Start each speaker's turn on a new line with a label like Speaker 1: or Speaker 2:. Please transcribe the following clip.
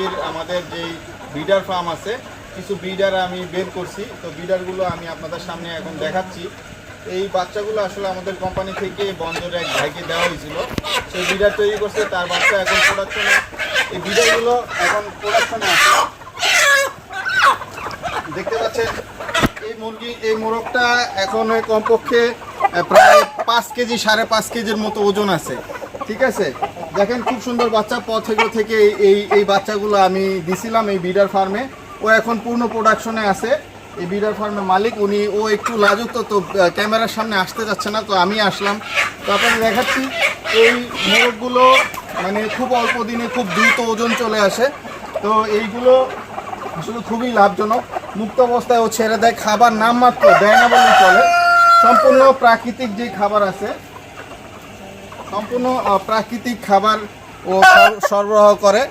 Speaker 1: মুরগির আমাদের যেই ব্রিডার ফার্ম আছে, কিছু ব্রিডার আমি বের করছি। তো ব্রিডারগুলো আমি আপনাদের সামনে এখন দেখাচ্ছি। এই বাচ্চাগুলো আসলে আমাদের কোম্পানি থেকে বন্দরে এক ভাইকে দেওয়া হয়েছিল। সেই ব্রিডার তৈরি করছে, তার বাচ্চা এখন প্রোডাকশনে এই ব্রিডারগুলো এখন প্রোডাকশনে আছে। দেখতে পাচ্ছেন, এই মুরগি, এই মোরগটা এখন কমপক্ষে প্রায় পাঁচ কেজি, সাড়ে পাঁচ কেজির মতো ওজন আছে। ঠিক আছে? দেখেন খুব সুন্দর বাচ্চা পথেগুলো থেকে এই- এই বাচ্চাগুলো আমি দিছিলাম এই বিডার ফার্মে। ও এখন পূর্ণ প্রোডাকশনে আছে। এই বিডার ফার্মের মালিক, উনি, ও একটু লাজুক তো ক্যামেরার সামনে আসতে যাচ্ছে না, তো আমি আসলাম। তো আপনাকে দেখাচ্ছি, এই মোরগগুলো মানে খুব অল্প দিনে খুব দ্রুত ওজন চলে আসে। তো এইগুলো আসলে খুবই লাভজনক। মুক্ত অবস্থায় ও ছেড়ে দেয়, খাবার নামমাত্র দেয় না বললেই চলে। সম্পূর্ণ প্রাকৃতিক যে খাবার আছে সম্পূর্ণ প্রাকৃতিক খাবার ও সরবরাহ করে।